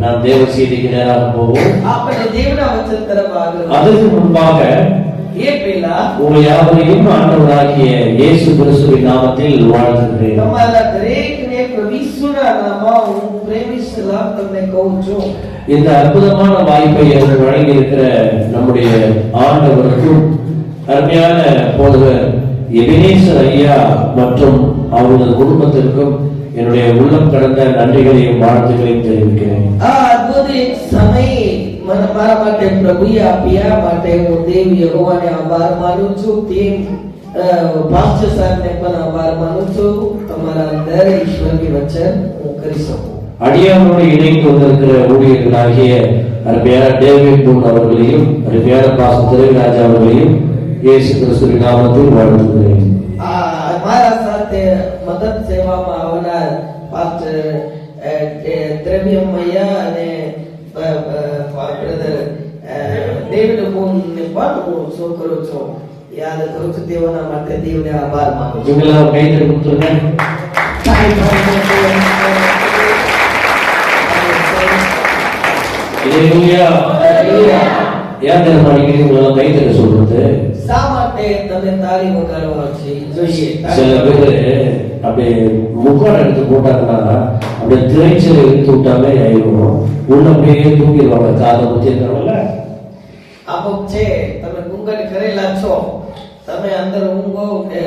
நாம் தேவ செய்திக்கு நேராக போவோம் આપણે દેવના વચન તરફ આગળ அதற்கு முன்பாக એ પહેલા உங்கள் யாவரையும் ஆண்டவராகிய இயேசு கிறிஸ்துவின் நாமத்தில் வாழ்த்துகிறேன் તમારા દરેકને પ્રભુ ઈસુના નામમાં હું પ્રેમી સલામ તમને કહું છું இந்த அற்புதமான வாய்ப்பை எனக்கு வழங்கி இருக்கிற நம்முடைய ஆண்டவருக்கும் அருமையான போதவர் எபினேசர் ஐயா மற்றும் அவரது குடும்பத்திற்கும் என்னுடைய உள்ளம் கடந்த நன்றிகளையும் வாழ்த்துக்களையும் தெரிவிக்கிறேன் આ અદ્ભુત એક સમય મને મારા માટે પ્રભુએ આપ્યા માટે હું દેવ યહોવાને આભાર માનું છું તેમ પાસ્ટર સાહેબને પણ આભાર માનું છું તમારા અંદર ઈશ્વરની વચન હું કરી શકું அடியாரோடு இணைந்து வந்திருக்கிற ஊழியர்களாகிய அருமையான டேவிட் பூன் அவர்களையும் அருமையான பாச திரைராஜா அவர்களையும் இயேசு கிறிஸ்துவின் நாமத்தில் வாழ்த்துகிறேன் આ મારા સાથે મદદ સેવામાં આવનાર ద్రవ్యం అయ్యా అనే బ్రదర్ దేవుని భూమిని పాటు సోకరొచ్చు యాద కొరకు దేవుని మధ్య దేవుని ఆభారం జుగులో కైతే గుర్తుండే ಯಾವ್ದಾರು ಮಾಡಿ ನೀವು ಕೈ ತೆಗೆಸೋದು ಸಾಮಾನ್ಯ માટે તને તારી વગાડવા છે. જોઈએ સલગરે અબે મુકોરણ તો બોટાના અબે ત્રેચરે તૂટામે આવ્યો ઉન બે તૂકી વાળા ચાલો બચે કરવાલા આપક છે તમે ગુંગન કરેલા છો. તમે અંદર ઊંઘો કે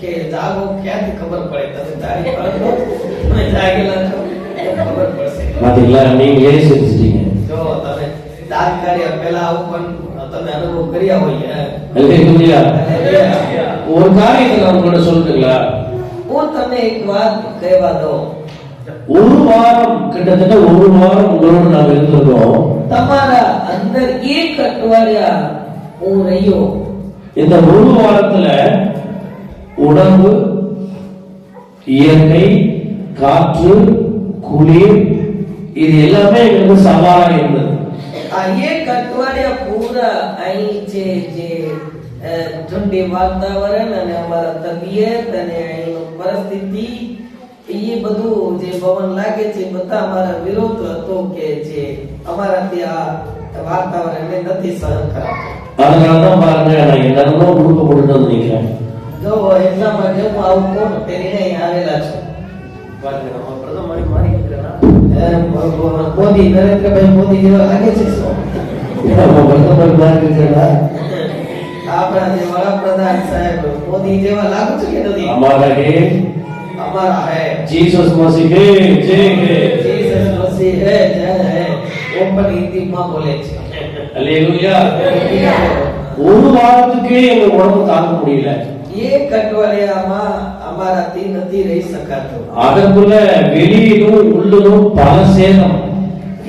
કે જાગો ક્યાંથી ખબર પડે? તમે તારી પર તમે જાગેલા છો ખબર પડશે? માથી લા નીંગ લેસી તો તમે દાંત કાઢ્યા પહેલા આવું પણ તમે અનુભવ કર્યા હોય ஹalleluya. Hallelujah. ஒரு காரியத்தை நான் உங்கள்ட்ட சொல்லட்டுங்களா હું તમને એક વાત કહેવા દઉં ஒரு வாரம் கிட்டத்தட்ட ஒரு வாரம் உங்களோட நாங்க இருந்திருக்கோம் તમારા અંદર એક અઠવાડિયા હું રહ્યો இந்த ஒரு வாரத்துல உணவு இயற்கை காற்று குளிர் இது எல்லாமே எங்களுக்கு சவாலா இருந்தது અહીં કટવાડિયા પૂરા અહીં જે જે ઠંડી વાતાવરણ અને અમારા તબિયત અને અહીં પરિસ્થિતિ એ બધું જે પવન લાગે છે બધા અમારા વિરોધ હતો કે જે અમારા ત્યાં વાતાવરણ નથી સહન કરાતું. અનગાના જો એટલા માટે હું આવું કોણ પહેરીને આવેલા છું પ્રથમ મારી મારી ಮೋದಿ ನರೇಂದ್ರ ಭಾಯಿ ಮೋದಿ ಇರೋ ಹಾಗೆ ಶಿಕ್ಷಣ આપણા જેવા પ્રધાન સાહેબ મોદી જેવા લાગુ છે કે નથી અમારા કે અમારા હે જીસસ મસીહ હે જય હે જીસસ મસીહ હે જય હે ઓપન હિન્દી માં બોલે છે ஹalleluya ஒரு வாரத்துக்கு எங்க உடம்பு தாங்க முடியல એક અઠવાડિયામાં અમારાથી નથી રહી શકાતું அதற்குள்ள வெளியிலும் உள்ளும் பல சேதம்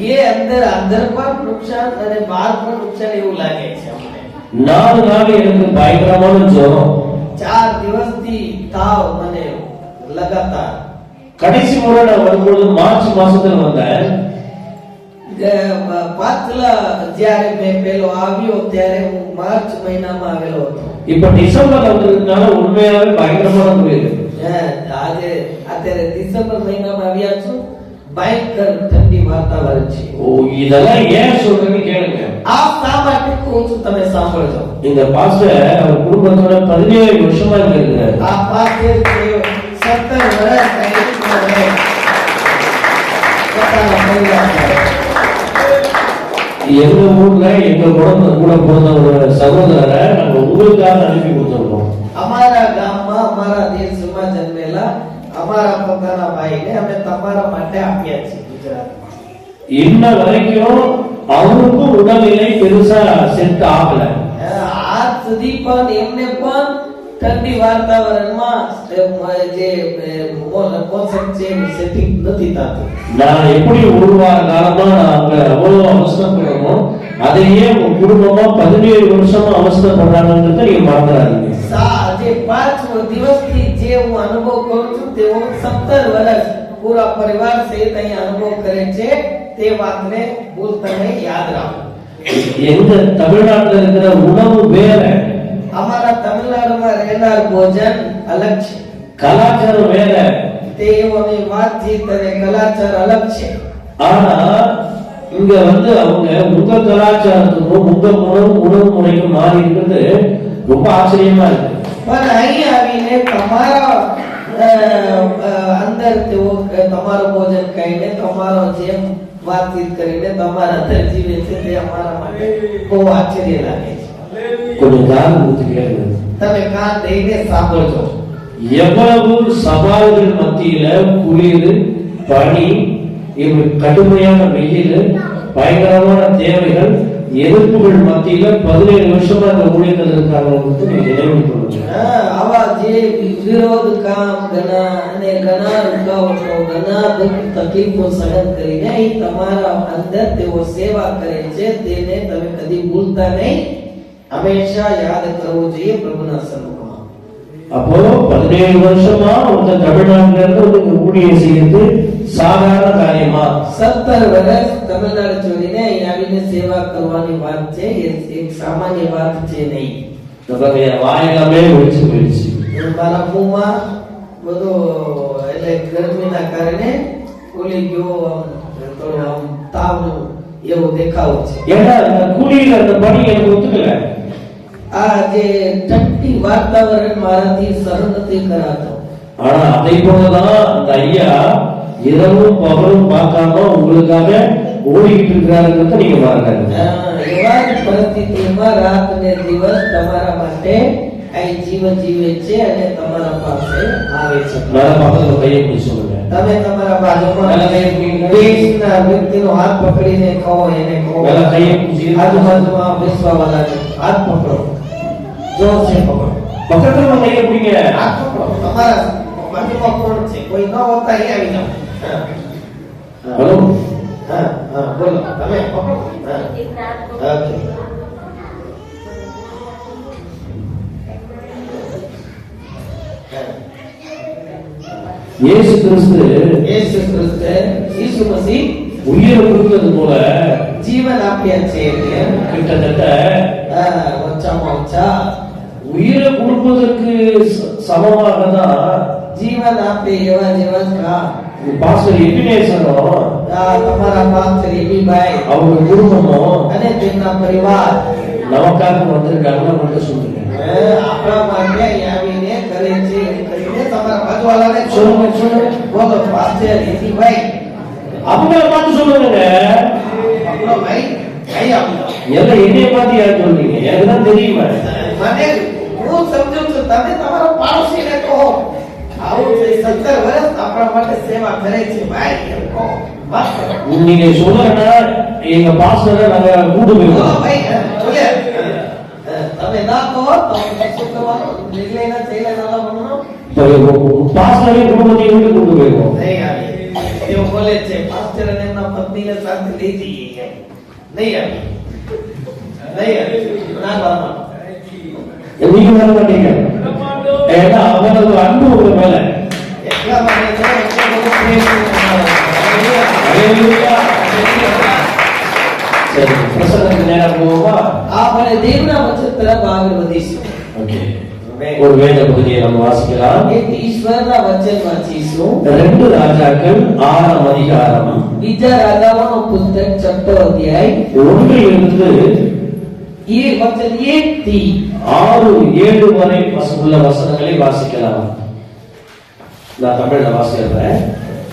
એ અંદર અંદર પણ નુકસાન અને બહાર પણ નુકસાન એવું લાગે છે અમને நாலு நாள் எனக்கு பயங்கரமான ஜுரம் ચાર દિવસથી તાવ મને લગાતાર கடைசி முறை நான் வரும்பொழுது மார்ச் மாசத்துல வந்தேன் ગ- પાછલા જ્યારે મેં પેલો આવ્યો ત્યારે હું માર્ચ મહિનામાં આવેલો હતો இப்ப டிசம்பர் வந்ததுனால உண்மையாவே பயங்கரமான குளிர் હે, આજે અત્યારે ડિસેમ્બર મહિનામાં આવ્યા છું ભયંકર ઠંડી વાતાવરણ છે ஓ இதெல்லாம் ஏன் சொல்றேன்னு கேளுங்க આ શા માટે કહું છું તમે સાંભળજો இந்த பாஸ்டர் அவர் குடும்பத்தோட பதினேழு வருஷமா இங்க இருக்கிறாரு આ પાસે સત્તર વર્ષ எங்க ஊர்ல எங்க குடும்ப கூட பிறந்த ஒரு சகோதரரை நாங்க உங்களுக்காக அனுப்பி கொடுத்துருக்கோம் અમારા ગામમાં અમારા દેશમાં જન્મેલા અમારા પોતાના ભાઈને અમે તમારા માટે આપ્યા છે ગુજરાતમાં இன்ன வரைக்கும் அவருக்கும் உடல்நிலை பெருசா செட் ஆகல આજ સુધી પણ એમને પણ ઠંડી વાતાવરણમાં જે મોસમ છે સેટિંગ નથી થતું நான் எப்படி ஒரு வார காலமா நான் அங்க அவ்வளவு அவசரப்படணும் அதையே உங்க குடும்பமா பதினேழு வருஷமா அவசரப்படுறாங்கன்றத நீங்க மறந்துடாதீங்க સા જે પાંચ દિવસથી જે હું અનુભવ કરું છું તેઓ સત્તર વર્ષ પૂરા પરિવાર સહિત અહીં અનુભવ કરે છે તે વાતને ભૂલતા નહીં યાદ રાખો எங்க தமிழ்நாட்டுல இருக்கிற உணவு வேற અમારા તમિલનાડુમાં રહેનાર ભોજન અલગ છે கலாச்சாரம் வேற તેઓની વાતચીત અને કલાચાર અલગ છે ஆனா இங்க வந்து அவங்க உங்க கலாச்சாரத்துக்கும் உங்க உணவு உணவு முறைக்கும் மாறி இருக்கிறது ரொம்ப ஆச்சரியமா இருக்கு પણ અહીં આવીને તમારા અ, અ, અંદર તેઓ અ, તમારું ભોજન ખાઈને તમારો જેમ વાતચીત કરીને તમારા અંદર જીવે છે તે અમારા માટે બહુ આશ્ચર્ય લાગે છે கொஞ்சம் காலம் கொடுத்து கேளுங்க તમે કાન દઈને સાંભળજો எவ்வளவு சவால்கள் மத்தியில குளிர் பனி இப்படி கடுமையான வெயில் பயங்கரமான தேவைகள் எதிர்ப்புகள் மத்தியில பதினேழு வருஷமா இந்த ஊழியர்கள் இருக்காங்க வந்து நீங்க நினைவு கொள்ளுங்க હા, આવા જે વિરોધ કામ ઘણા અને ઘણા રૂકાવટો ઘણા દુઃખ તકલીફો સહન કરીને અહીં તમારા અંદર તેઓ સેવા કરે છે તેને તમે કદી ભૂલતા નહીં હંમેશા યાદ કરવું જોઈએ પ્રભુના સન્મુખમાં அப்போ பதினேழு வருஷமா ஒருத்தர் தமிழ்நாட்டுல இருந்து ஒரு ஊழியம் செய்யறது சாதாரண காரியமா સત્તર વર્ષ તમિલનાડુ છોડીને અહીં આવીને સેવા કરવાની વાત છે એ એક સામાન્ય વાત છે નહીં நம்ம என் வாயெல்லாமே ஒழிச்சு போயிடுச்சு મારા મુંહમાં બધો એટલે ગરમીના કારણે ફૂલી ગયો આમ થોડો આમ તાવનું એવું દેખાવું છે ஏன்னா அந்த குளிர் அந்த பனி எனக்கு ஒத்துக்கல આ જે ઠંડી વાતાવરણ મારાથી સહન નથી કરાતો ஆனா அதை போலதான் அந்த ஐயா இரவும் பகலும் பார்க்காம உங்களுக்காக ஓடிக்கிட்டு இருக்கிறாருங்கிறத நீங்க பாருங்க હા, એવા જ પરિસ્થિતિમાં રાત ને દિવસ તમારા માટે અહીં જીવન જીવે છે અને તમારા પાસે આવે છે மேல பக்கத்துல கையை பிடிச்சு சொல்லுங்க તમે તમારા બાજુમાં પહેલા કઈ મૂકીને? દેશના વ્યક્તિનો હાથ પકડીને કહો એને કહો પહેલા કઈ મૂકીને? આજુબાજુમાં બેસવાવાળાને જોર છે இயேசு கிறிஸ்து இயேசு கிறிஸ்து இயேசு உயிரை கொடுத்தது போல ஜீவன் ஆப்பியாச்சு கிட்டத்தட்ட வச்சா வச்சா உயிரை கொடுப்பதற்கு ச- சமமாக தான் જીવન આપે એવા જેવા જ કા பாஸ்டர் எபினேசனும் આ તમારા પાત્ર એવી ભાઈ அவங்க குடும்பமும் અને તેમના પરિવાર நமக்காக வந்திருக்காங்கன்னு மட்டும் சொல்லுங்க અ, આપણા માટે અહીં આવીને કરે છે એમ કરીને તમારા બાજુવાળાને சொல்லுங்க சொல்லுங்க બોલો પાસ્ટર એવી ભાઈ அவங்கள பார்த்து சொல்லுங்க આપણો ભાઈ ભાઈ આપજો எல்லாம் என்னைய பார்த்து யார் சொல்றீங்க எனக்கு தான் தெரியுமா મને હું સમજુ છું તમે તમારા પાડોશીને કહો આવું છે સત્તર વર્ષ આપણા માટે સેવા કરે છે ભાઈ એમ કહો વાત કરો நீங்க சொல்லலன்னா எங்க பாஸ்டரை நாங்க கூட்டு બોલો போயிருவோம் ભાઈ બોલે તમે ના કહો તો અમે શું કરવાનું નિર્ણયના થયેલા નાના બનવાનો பாஸ்டரையும் குடும்பத்தையும் விட்டு கூட்டு போயிருவோம் નહીં આવી તેઓ બોલે છે પાસ્ટર અને એમના પત્નીને સાથે લઈ જઈએ નહીં આવી નહીં આવી ના બાબા நீங்க சொல்ல மாட்டீங்க ஏன்னா அவரது அன்பு உங்க மேல. சரி பிரசனத்துக்கு நேரம் போவோமா அவரை தேவனா வச்சத்துல பாகவதேசி ஓகே ஒரு வேத பகுதியை நம்ம வாசிக்கலாம். ஈஸ்வர வச்சன் வாசிசோ ரெண்டு ராஜாக்கள் ஆறாம் அதிகாரம்? விஜய ராஜாவான புஸ்தக் ஒன்று இருந்து ஆறு ஏழு வரை உள்ள வசனங்களை வாசிக்கலாம். நான் தமிழ்ல வாசிக்கிறேன்.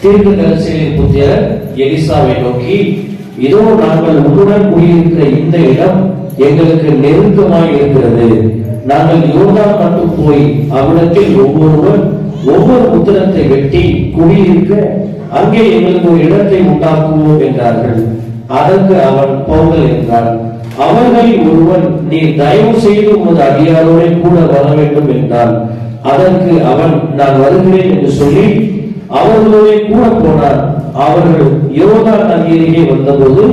தீர்க்க தரிசனின் புத்திரர் எலிசாவை நோக்கி இதோ நாங்கள் உன்னுடன் கூடியிருக்கிற இந்த இடம் எங்களுக்கு நெருக்கமாய் இருக்கிறது. நாங்கள் யோகா மட்டும் போய் அவ்விடத்தில் ஒவ்வொருவர் ஒவ்வொரு உத்திரத்தை வெட்டி குடியிருக்க அங்கே எங்களுக்கு ஒரு இடத்தை உண்டாக்குவோம் என்றார்கள். அதற்கு அவன் போங்கள் என்றான். அவர்களில் ஒருவன் நீ தயவு செய்து உமது அடியாரோட கூட வர வேண்டும் என்றான். அதற்கு அவன் நான் வருகிறேன் என்று சொல்லி அவர்களோட கூட போனார் அவர்கள் யோகா நதியருகே வந்தபோது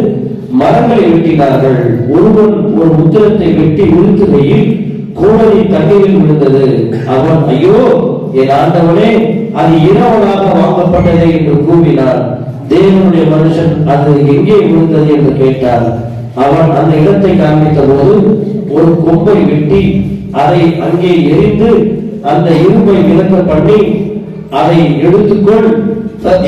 மரங்களை வெட்டினார்கள். ஒருவன் ஒரு முத்திரத்தை வெட்டி விழுத்துகையில் கோடலி தண்ணீரில் விழுந்தது. அவன் ஐயோ என் ஆண்டவனே அது இரவலாக வாங்கப்பட்டதே என்று கூறினார் தேவனுடைய மனுஷன் அது எங்கே விழுந்தது? என்று கேட்டார் அவன் அந்த இடத்தை காண்பித்த போது ஒரு கொம்பை வெட்டி அதை அங்கே எரிந்து அந்த இரும்பை விலக்க பண்ணி அதை எடுத்துக்கொள்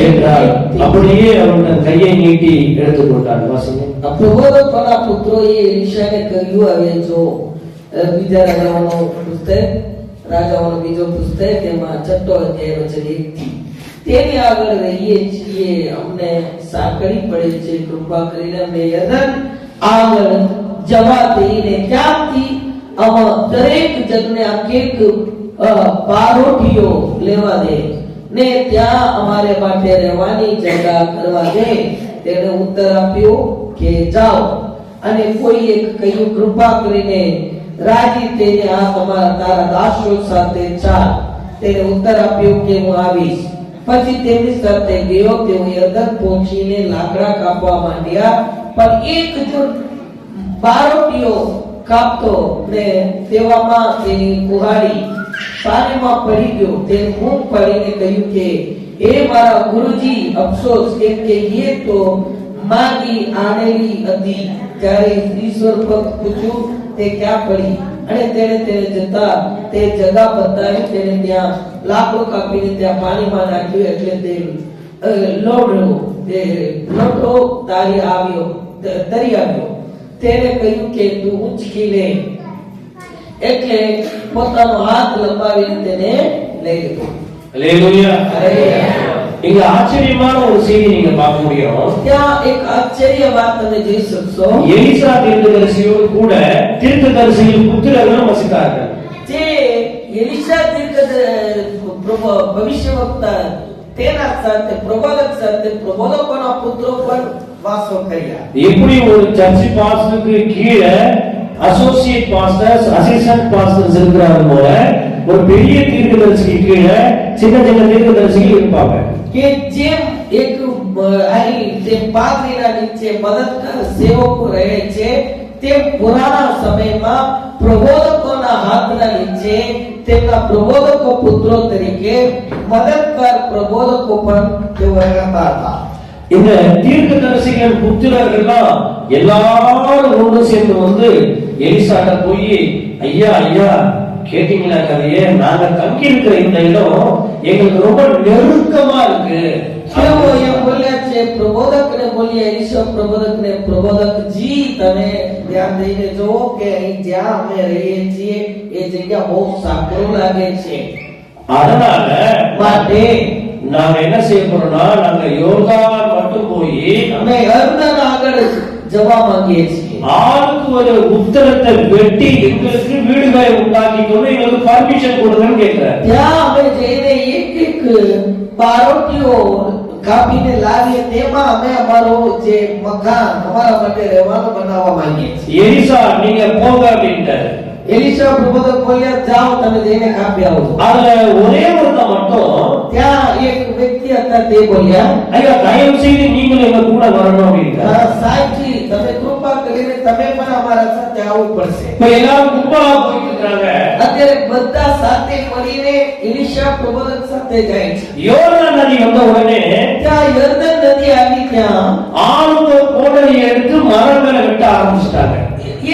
என்றால் அப்படியே அவன் தன் கையை நீட்டி எடுத்துக் கொண்டான் வாசிங்க પ્રબોધકોના પુત્રોએ એલિશાને કહ્યું હવે જો અ, બીજા રાજાઓનો પુસ્તક રાજાઓનો બીજો પુસ્તક તેમાં છઠ્ઠો અધ્યાય વચન એકથી તેની આગળ રહીએ છીએ અમને સાંકળી પડે છે કૃપા કરીને અમને યર્દન આગળ જવા દઈને ત્યાંથી આમાં દરેક જગને આ કેક પારોઠીઓ લેવા દે. ને ત્યાં અમારે માટે રહેવાની જગ્યા કરવા દે. તેણે ઉત્તર આપ્યો કે જાઓ. અને કોઈ એક કહ્યું, કૃપા કરીને રાજી તેને આ તમારા તારા દાસો સાથે ચાલ. તેને ઉત્તર આપ્યો કે, હું આવીશ. પછી તેમની સાથે ગયો તેઓ યર્દન પહોંચીને લાકડા કાપવા માંડ્યા. પણ એક જો બારોટીઓ કાપતો ને તેવામાં તેની કુહાડી પાણીમાં પડી ગયો તે હું પડીને કહ્યું કે એ મારા ગુરુજી, અફસોસ, કેમ કે એ તો માગી આણેલી હતી. ત્યારે ઈશ્વર ભક્ત પૂછ્યું, તે ક્યાં પડી? અને તેણે તેને જતા તે જગા બતાવી તેને ત્યાં લાકડું કાપીને ત્યાં પાણીમાં નાખ્યું, એટલે તે તે લોટો તારી આવ્યો ત- તરી આવ્યો તેને કહ્યું કે તું ઉંચકી લે એટલે પોતાનો હાથ લંબાવીને તેને લઈ લીધો அல்லேலூயா Hallelujah. இங்க ஆச்சரியமான ஒரு செய்தி நீங்க பார்க்க முடியும் ત્યાં એક આશ્ચર્ય વાત તમે જોઈ શકશો எலிசா தீர்க்கதரிசியோடு கூட தீர்க்கதரிசியில் புத்திரர்களும் வசித்தார்கள் જે એલિશા દીર્ઘ ભવિષ્ય વક્તા તેના સાથે પ્રબોધક સાથે પ્રબોધકોના પુત્રો પણ વાસો કર્યા எப்படி ஒரு சர்ச் பாஸ்டருக்கு கீழே அசோசியேட் பாஸ்டர்ஸ் அசிஸ்டன்ட் பாஸ்டர்ஸ் இருக்கிறாங்க போல ஒரு பெரிய தீர்க்கதரிசிக்கு கீழே சின்ன சின்ன தீர்க்கதரிசிகள் இருப்பாங்க કે જેમ એક અ, અહીં જે પાદરીના નીચે મદદગાર સેવકો રહે છે તેમ પુરાણા સમયમાં પ્રબોધકોના હાથના નીચે તેમના પ્રબોધકો પુત્રો તરીકે મદદગાર પ્રબોધકો પણ તેઓ રહેતા હતા இந்த தீர்க்கதரிசிகள் புத்திரர்கள்லாம் எல்லாரும் ஒன்று சேர்ந்து வந்து எலிசாட்ட போய் ஐயா ஐயா கேட்டீங்களா கதையே நாங்க தங்கி இருக்கிற இந்த இடம் எங்களுக்கு ரொம்ப நெருக்கமா இருக்கு તેઓ એમ બોલ્યા છે પ્રબોધકને બોલ્યા ઈશ્વર પ્રબોધકને પ્રબોધકજી તમે ધ્યાન દઈને જુઓ કે અહીં જ્યાં અમે રહીએ છીએ એ જગ્યા બહુ સાંકડું લાગે છે அதனால માટે நாங்க என்ன செய்ய போறோம்னா நாங்க யோர்தான் மட்டும் போய் અમે હરદન આગળ જવા માંગીએ છીએ ஆளுக்கு ஒரு உத்தரத்தை வெட்டி எங்களுக்கு வீடுகளை உண்டாக்கி கொண்டு எங்களுக்கு பர்மிஷன் கொடுங்கன்னு கேட்கிறேன் ત્યાં અમે જઈને એક એક પારોટીઓ કાપીને લાવીએ તેમાં અમે અમારો જે મકાન અમારા માટે રહેવાનું બનાવવા માંગીએ છીએ எலிசா நீங்க போங்க அப்படின்ட்டாரு એલિશા પ્રબોધક બોલ્યા જાઓ તમે જઈને કાપી આવો அதுல ஒரே ஒருத்தன் மட்டும் ત્યાં એક વ્યક્તિ હતા તે બોલ્યા ஐயா தயவு செய்து நீங்களும் எங்க கூட வரணும் அப்படின்ட்டாரு "આ સાહેબજી તમે કૃપા કરીને તમે પણ અમારા સાથે આવવું પડશે இப்ப எல்லாரும் கும்பலா போயிட்டு இருக்காங்க અત્યારે બધા સાથે મળીને એલિશા પ્રબોધક સાથે જાય છે யோர்தான் நதி வந்த உடனே ત્યાં યર્દન નદી આવી ત્યાં ஆளுங்க கோடரியை எடுத்து மரங்களை வெட்ட ஆரம்பிச்சிட்டாங்க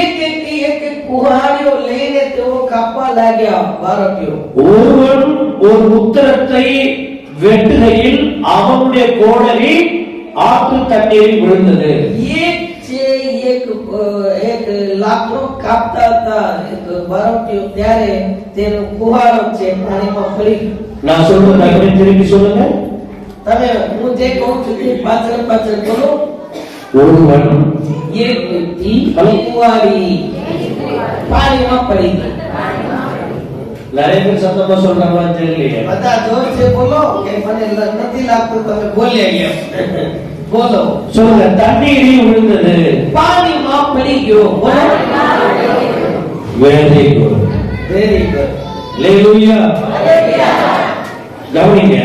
એક એક એક એક કુહાડીઓ લઈને તેઓ કાપવા લાગ્યા બાળકીઓ ஒருவன் ஒரு உத்தரத்தை வெட்டுகையில் அவனுடைய கோடரி ஆற்று தண்ணீரில் விழுந்தது એક છે એક લાકડું કાપતા હતા એક બરફ્યું ત્યારે તેનો કુહારો છે પાણીમાં પડી ના સોનો નાગરિક તેરી કિશોર ને તમે હું જે કહું છું તે પાછળ પાછળ બોલો બોલું વાળું ये बुद्धि कुंवारी पानीમાં પડી ગઈ નરેન્દ્ર શબ્દમાં સોનામાં જઈ લે બધા જોર છે બોલો કે મને નથી લાગતું તમે બોલ્યા ગયા போதும். சொல்லுங்க தண்ணீரில் விழுந்தது. பாதி மாப்பிடிக்கும் வெரி குட் வெரி குட் ஹalleluya கவனிங்க.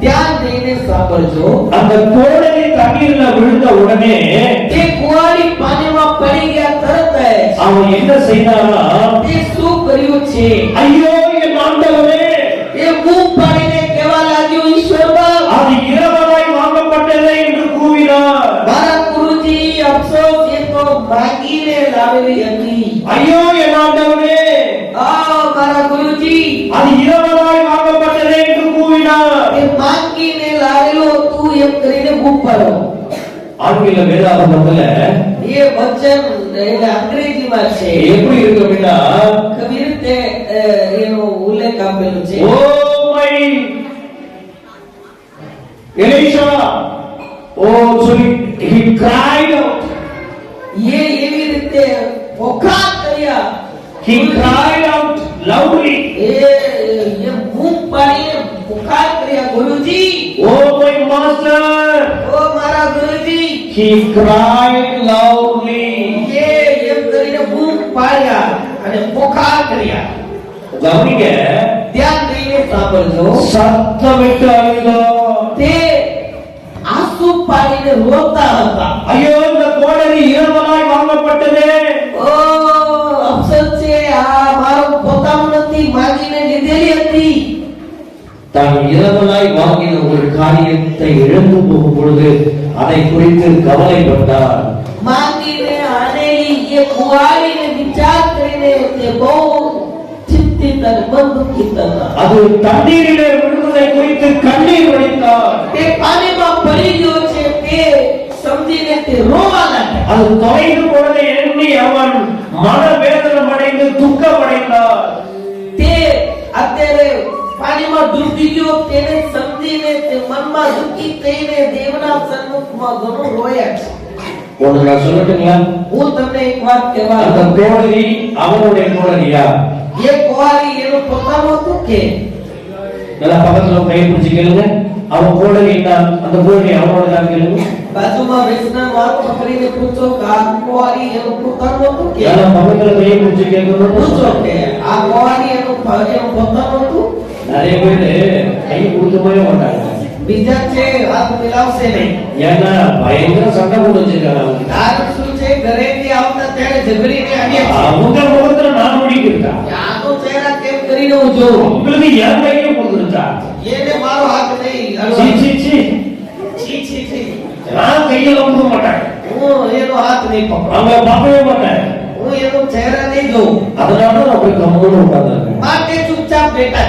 ध्यान देने समझो அந்த கோடை தண்ணீர்ல விழுந்த உடனே தே குவாலி பானிமா என்ன செய்தானா? ஐயோ ஆண்டவரே. ஆங்கில வேதாகமத்துல એ વચન એટલે અંગ્રેજીમાં છે எப்படி இருக்கு அப்படின்னா કેવી રીતે અ, એનો ઉલ્લેખ આપેલો છે ஓ மை எலிஷா ஓ சொல்லி he cried out એ એવી રીતે પોકાર કર્યા he cried out loudly એ એ બૂમ પાડીને પોકાર કર્યા ગુરુજી oh my master ઓ મારા ગુરુજી he cried loudly એ એમ કરીને બૂમ પાડ્યા અને પોકાર કર્યા கவனிங்க ધ્યાન દઈને સાંભળજો சத்தமிட்டு அழுதோம் તે આંસુ પાડીને રોતા હતા ஐயோ இந்த கோடரி இரவலாய் வாங்கப்பட்டதே ઓ અફસોસ છે આ મારો પોતાનું નથી માગીને લીધેલી હતી தான் இரவலாய் வாங்கின ஒரு காரியத்தை இழந்து போகும் பொழுது அதை குறித்து கவலைப்பட்டார் માગીને આનેલી એ કુંવારીને વિચાર કરીને તે બહુ ચિંતિત અને મન દુઃખિત હતા அது தண்ணீரிலே விழுவதை குறித்து கண்ணீர் வடித்தார் તે પાણીમાં પડી ગયો છે તે સમજીને તે રોવા લાગ્યા அது தொலைந்து போனதை எண்ணி அவன் மனவேதனம் அடைந்து துக்கம் அடைந்தார் તે અત્યારે પાણીમાં ડૂબી ગયો તેને સમજીને તે મનમાં દુઃખી થઈને દેવના સન્મુખમાં ઘણું રોયા છે ஒன்று நான் சொல்லட்டுங்களா હું તમને એક વાત કહેવા அந்த கோடரி அவனுடைய கோடரியா એ કુંવારી એનું પોતાનું હતું કે நல்லா பக்கத்துல கை பிடிச்சு கேளுங்க அவன் கோடரி தான் அந்த கோடரி அவனோட தான் கேளுங்க બાજુમાં બેસનાર વાત પકડીને પૂછો કે આ કુંવારી એનું પોતાનું હતું કે நல்லா பக்கத்துல கை பிடிச்சு கேட்கணும் પૂછો કે આ કુંવારી એનું એનું પોતાનું అరే పోయితే అయ్యి కూర్చుపోయే ఉంటాడు నిజాచే ఆత్మ నిలావసేనే యాన భయంకర సంకటం వచ్చింది కదా నాకు సూచే గరేంది అవుత తేడ జబరీని అని అవుత మొదట నాను ఉడికిందా యాదో తేడా కేం కరీనో జో உங்களுக்கு యాన్ భయం పొందుతా ఏనే మారో హాక్ నై చి చి చి చి చి చి నా కయ్యలో ఉండు మాటాడు ఓ ఏదో హాక్ నై పాప అంగ పాపే మాటాడు वो ये लोग चेहरा नहीं दो अदनाना ना कोई कमज़ोर होता है बातें चुपचाप बेटा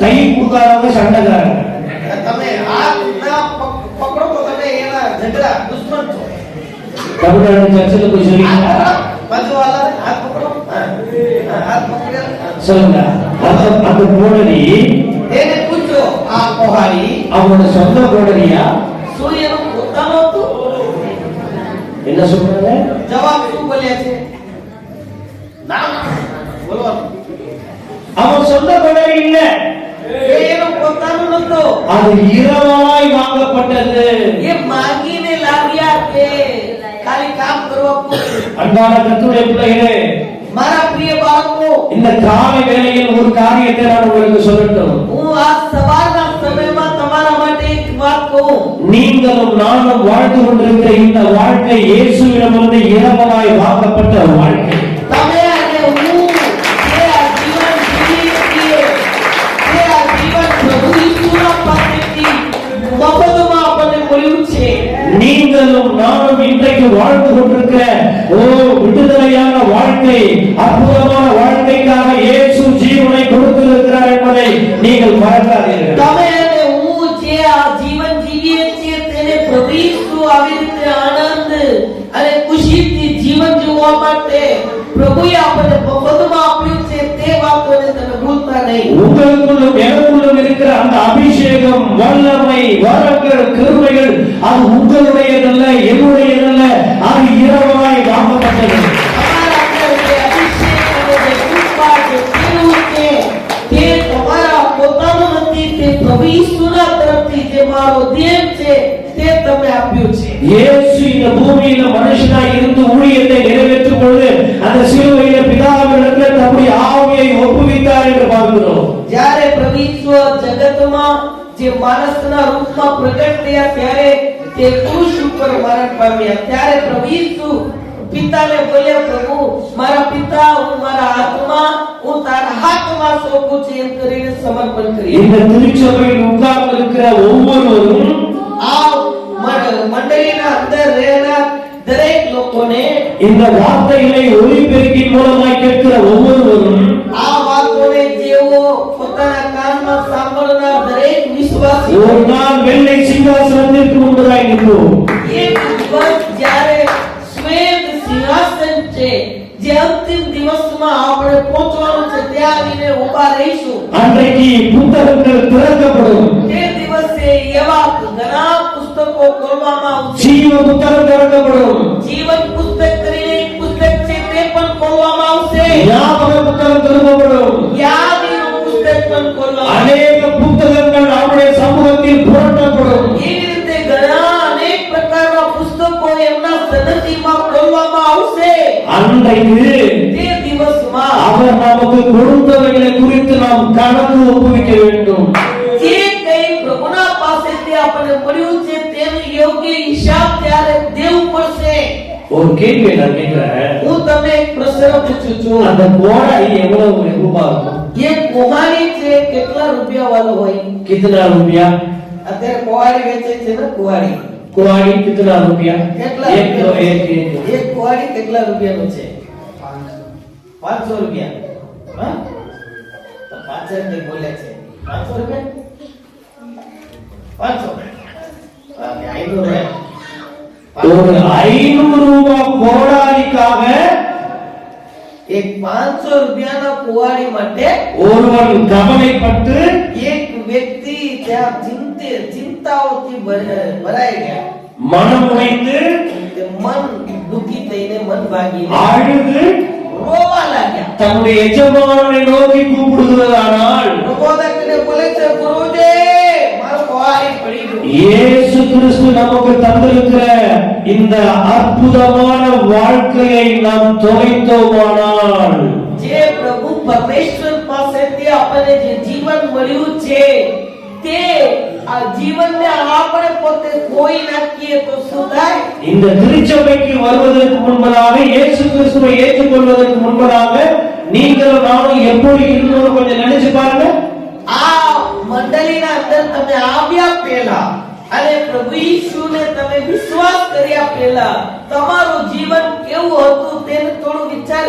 ಕೈ ಕೂಗಾರವ ಸಣ್ಣಗಾರ ತಮೆ ಆತ್ಮ ಪಕಡೋ ತಮೆ ಏನ ಜಗಳ ದುಶ್ಮನ್ ಕಬಡಾಡ ಚರ್ಚಲ ಕುಶಲಿ ಬಂದು ಅಲ್ಲ ಆತ್ಮ ಪಕಡೋ ಆತ್ಮ ಪಕಡೋ ಸಲ್ಲ ಅದು ಅದು ಬೋಡಲಿ ಏನೆ ಕುಚ್ಚು ಆ ಮೊಹಾರಿ ಅವನ சொந்த ಬೋಡಲಿಯ ಸೂರ್ಯನು ಉತ್ತಮತ್ತು என்ன சொல்றாங்க ஜவாப் சூப்பலியாச்சு நான் அவன் சொந்த படம் இல்லை அது இரவாய் வாங்கப்பட்டது. அன்பான கத்துடைய பிள்ளைகளே மர பிரிய பாலகோ இந்த காலை வேளையில் ஒரு காரியத்தை நான் உங்களுக்கு சொல்லட்டும். நீங்களும் நானும் வாழ்ந்து கொண்டிருக்கிற இந்த வாழ்க்கை இயேசுவிடமிருந்து இரவலாய் வாங்கப்பட்ட வாழ்க்கை. நீங்களும் நானும் இன்றைக்கு வாழ்ந்து கொண்டிருக்கிற ஓ விடுதலையான வாழ்க்கை அற்புதமான வாழ்க்கைக்காக இயேசு ஜீவனை கொடுத்திருக்கிறார் என்பதை நீங்கள் மறக்காதீர்கள். உங்களுக்குள்ளும் எனக்குள்ளும் இருக்கிற அந்த அபிஷேகம் வல்லமை வரங்கள் கிருமைகள் அது உங்களுடையதல்ல என்னுடையதல்ல அது இரவாய் வாங்கப்பட்டது તમારા અંદર જે અભિષેક અને જે કૃપા જે તેનું છે તે તમારા પોતાનું નથી તે પ્રભુ ઈસુના તરફથી જે મારો દેવ છે તે તમે આપ્યું છે இயேசு இந்த பூமியில மனுஷனாய் இருந்து ஊழியத்தை நிறைவேற்றும் பொழுது அந்த சிலுவையில பிதாவிடத்தில் தம்முடைய ஆவியை ஒப்புவித்தார் என்று பார்க்கிறோம் જ્યારે પ્રભુ ઈશ્વર જગતમાં જે માણસના રૂપમાં પ્રગટ થયા ત્યારે તે ક્રૂસ ઉપર મરણ પામ્યા ત્યારે પ્રભુ ઈસુ પિતાને બોલ્યા પ્રભુ મારા પિતા હું મારા હાથમાં હું તારા હાથમાં સોંપું છું એમ કરીને સમર્પણ કરી இந்த திருச்சபையில் உட்கார்ந்து இருக்கிற ஒவ்வொருவரும் આ મંડ- મંડળીના અંદર રહેલા દરેક લોકોને இந்த வார்த்தைகளை ஒளிபெருக்கின் மூலமாய் கேட்கிற ஒவ்வொருவரும் આ વાતોને જેઓ પોતાના કાનમાં સાંભળનાર દરેક વિશ્વાસી ஒரு நாள் வெள்ளை முன்பதாய் நிற்போம் એક દિવસ જ્યારે શ્વેત સિંહાસન છે જે અંતિમ દિવસમાં આપણે પહોંચવાનું છે ત્યાં આવીને ઊભા રહીશું அன்றைக்கு புத்தகங்கள் திறக்கப்படும் તે દિવસે એવા ઘણા પુસ્તકો ખોલવામાં આવશે ஜீவ புத்தகம் திறக்கப்படும் જીવન પુસ્તક કરીને એક પુસ્તક છે તે પણ ખોલવામાં આવશે ஞாபக புத்தகம் திரும்பப்படும் યાદીનું પુસ્તક પણ ખોલવામાં அநேக புத்தகங்கள் அவருடைய சமூகத்தில் புரட்டப்படும் એવી રીતે ઘણા અનેક પ્રકારના પુસ્તકો એમના સદતીમાં ખોલવામાં આવશે அன்றைக்கு તે દિવસમાં அவர் நமக்கு கொடுத்தவைகளை குறித்து நாம் கணக்கு ஒப்புவிக்க வேண்டும் જે કંઈ પ્રભુના પાસેથી આપણને મળ્યું છે તેનું યોગ્ય હિસાબ ત્યારે દેવું પડશે ஒரு கேள்வி நான் கேட்கிறேன் હું તમને એક પ્રશ્ન પૂછું છું அந்த கோடாரி எவ்வளவு ரூபாய் இருக்கும் એ કુહાડી છે કેટલા રૂપિયા વાળું હોય कितना रुपया અત્યારે કુહાડી વેચે છે ને કુહાડી कुआड़ी कितना रुपया કેટલા एक तो રૂપિયાનું एक છે? एक એક કુહાડી કેટલા રૂપિયાનું છે પાંચસો રૂપિયા હા તો પાછળ કંઈ બોલે છે પાંચસો રૂપિયા પાંચસો ઓકે, ஐநூறு ரூபாய் ஒரு ஐநூறு ரூபாய் கோடாரிக்காக એક પાંચસો રૂપિયાના કુવાડી માટે ஒருவன் கவலைப்பட்டு એક વ્યક્તિ ત્યાં ચિંતે ચિંતાઓથી ભર- ભરાઈ ગયા மனம் உடைந்து તે મન દુખી થઈને મન ભાગી அழுது રોવા લાગ્યા தன்னுடைய எஜமானனை நோக்கி கூப்பிடுகிறதானால் પ્રબોધકને બોલે છે இயேசு கிறிஸ்து நமக்கு தந்திருக்கிற இந்த அற்புதமான வாழ்க்கையை நாம் தொலைத்தோமானால் જે પ્રભુ પરમેશ્વર પાસેથી આપણને જે જીવન મળ્યું છે તે આ જીવનને આપણે પોતે ખોઈ નાખીએ તો શું થાય இந்த திருச்சபைக்கு வருவதற்கு முன்பதாக இயேசு கிறிஸ்துவை ஏற்றுக்கொள்வதற்கு முன்பதாக நீங்கள் நானும் எப்படி இருந்தோம் கொஞ்சம் நினைச்சு பாருங்க આ મંડળીના અંદર તમે આવ્યા પહેલા. અને પ્રભુ ઈશુને તમે વિશ્વાસ કર્યા પહેલા. તમારું જીવન કેવું હતું તેને થોડું વિચાર